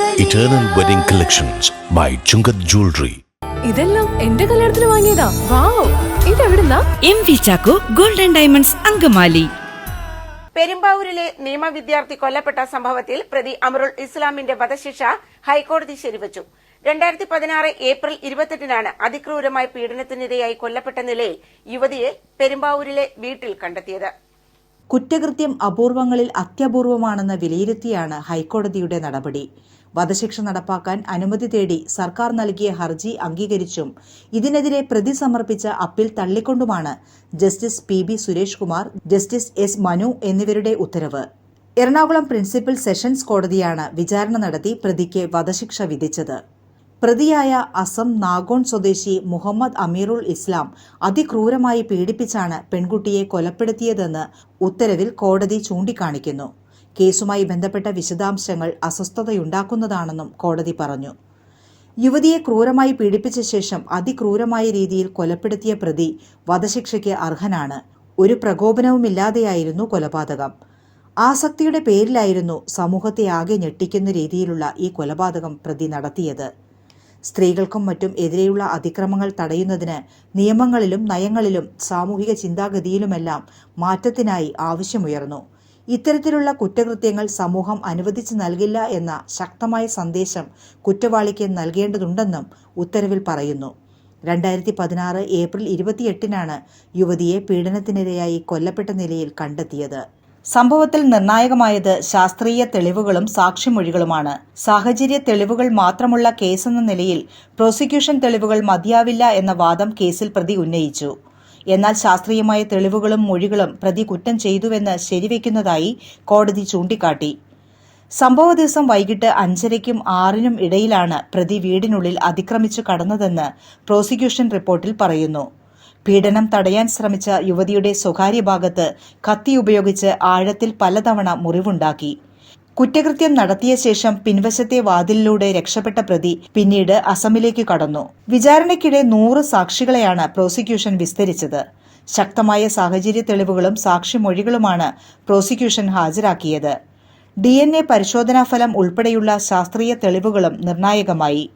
Eternal Wedding Collections by Chungath Jewelry. ഇതെല്ലാം എന്റെ കല്യാണത്തിന് വാങ്ങിയതാ. Wow. ഇതെവിടുന്നാ? M V Chacko golden diamonds Angamaly. പെരുമ്പാവൂരിലെ നിയമ വിദ്യാർത്ഥി കൊല്ലപ്പെട്ട സംഭവത്തിൽ പ്രതി അമറുൽ ഇസ്ലാമിന്റെ വധശിക്ഷ ഹൈക്കോടതി ശരിവച്ചു. രണ്ടായിരത്തി പതിനാറ് ഏപ്രിൽ ഇരുപത്തെട്ടിനാണ് അതിക്രൂരമായ പീഡനത്തിനിരയായി കൊല്ലപ്പെട്ട നിലയിൽ യുവതിയെ പെരുമ്പാവൂരിലെ വീട്ടിൽ കണ്ടെത്തിയത്. കുറ്റകൃത്യം അപൂർവങ്ങളിൽ അത്യപൂർവമാണെന്ന് വിലയിരുത്തിയാണ് ഹൈക്കോടതിയുടെ നടപടി. വധശിക്ഷ നടപ്പാക്കാൻ അനുമതി തേടി സർക്കാർ നൽകിയ ഹർജി അംഗീകരിച്ചും ഇതിനെതിരെ പ്രതി സമർപ്പിച്ച appeal തള്ളിക്കൊണ്ടുമാണ് justice P B Suresh Kumar justice S Manu എന്നിവരുടെ ഉത്തരവ്. എറണാകുളം പ്രിൻസിപ്പൽ സെഷൻസ് കോടതിയാണ് വിചാരണ നടത്തി പ്രതിക്ക് വധശിക്ഷ വിധിച്ചത്. പ്രതിയായ അസം നാഗോൺ സ്വദേശി മുഹമ്മദ് അമീറുൽ ഇസ്ലാം അതിക്രൂരമായി പീഡിപ്പിച്ചാണ് പെൺകുട്ടിയെ കൊലപ്പെടുത്തിയതെന്ന് ഉത്തരവിൽ കോടതി ചൂണ്ടിക്കാണിക്കുന്നു. കേസുമായി ബന്ധപ്പെട്ട വിശദാംശങ്ങൾ അസ്വസ്ഥതയുണ്ടാക്കുന്നതാണെന്നും കോടതി പറഞ്ഞു. യുവതിയെ ക്രൂരമായി പീഡിപ്പിച്ച ശേഷം അതിക്രൂരമായ രീതിയിൽ കൊലപ്പെടുത്തിയ പ്രതി വധശിക്ഷയ്ക്ക് അർഹനാണ്. ഒരു പ്രകോപനവുമില്ലാതെയായിരുന്നു കൊലപാതകം. ആസക്തിയുടെ പേരിലായിരുന്നു സമൂഹത്തെ ആകെ ഞെട്ടിക്കുന്ന രീതിയിലുള്ള ഈ കൊലപാതകം പ്രതി നടത്തിയത്. സ്ത്രീകൾക്കും മറ്റും എതിരെയുള്ള അതിക്രമങ്ങൾ തടയുന്നതിന് നിയമങ്ങളിലും നയങ്ങളിലും സാമൂഹിക ചിന്താഗതിയിലുമെല്ലാം മാറ്റത്തിനായി ആവശ്യമുയർന്നു. ഇത്തരത്തിലുള്ള കുറ്റകൃത്യങ്ങൾ സമൂഹം അനുവദിച്ചു നൽകില്ല എന്ന ശക്തമായ സന്ദേശം കുറ്റവാളിക്ക് നൽകേണ്ടതുണ്ടെന്നും ഉത്തരവിൽ പറയുന്നു. രണ്ടായിരത്തി പതിനാറ് ഏപ്രിൽ ഇരുപത്തിയെട്ടിനാണ് യുവതിയെ പീഡനത്തിനിരയായി കൊല്ലപ്പെട്ട നിലയിൽ കണ്ടെത്തിയത്. സംഭവത്തിൽ നിർണായകമായത് ശാസ്ത്രീയ തെളിവുകളും സാക്ഷിമൊഴികളുമാണ്. സാഹചര്യ തെളിവുകൾ മാത്രമുള്ള കേസെന്ന നിലയിൽ പ്രോസിക്യൂഷൻ തെളിവുകൾ മതിയാവില്ല എന്ന വാദം കേസിൽ പ്രതി ഉന്നയിച്ചു. എന്നാൽ ശാസ്ത്രീയമായ തെളിവുകളും മൊഴികളും പ്രതി കുറ്റം ചെയ്തുവെന്ന് ശരിവെക്കുന്നതായി കോടതി ചൂണ്ടിക്കാട്ടി. സംഭവ ദിവസം വൈകിട്ട് അഞ്ചരയ്ക്കും ആറിനും ഇടയിലാണ് പ്രതി വീടിനുള്ളിൽ അതിക്രമിച്ചു കടന്നതെന്ന് പ്രോസിക്യൂഷൻ റിപ്പോർട്ടിൽ പറയുന്നു. പീഡനം തടയാൻ ശ്രമിച്ച യുവതിയുടെ സ്വകാര്യ ഭാഗത്ത് കത്തി ഉപയോഗിച്ച് ആഴത്തിൽ പലതവണ മുറിവുണ്ടാക്കി. കുറ്റകൃത്യം നടത്തിയ ശേഷം പിൻവശത്തെ വാതിലിലൂടെ രക്ഷപ്പെട്ട പ്രതി പിന്നീട് അസമിലേക്ക് കടന്നു. വിചാരണയ്ക്കിടെ നൂറ് സാക്ഷികളെയാണ് പ്രോസിക്യൂഷൻ വിസ്തരിച്ചത്. ശക്തമായ സാഹചര്യ തെളിവുകളും സാക്ഷിമൊഴികളുമാണ് പ്രോസിക്യൂഷൻ ഹാജരാക്കിയത്. ഡി പരിശോധനാഫലം ഉൾപ്പെടെയുള്ള ശാസ്ത്രീയ തെളിവുകളും നിർണായകമായി.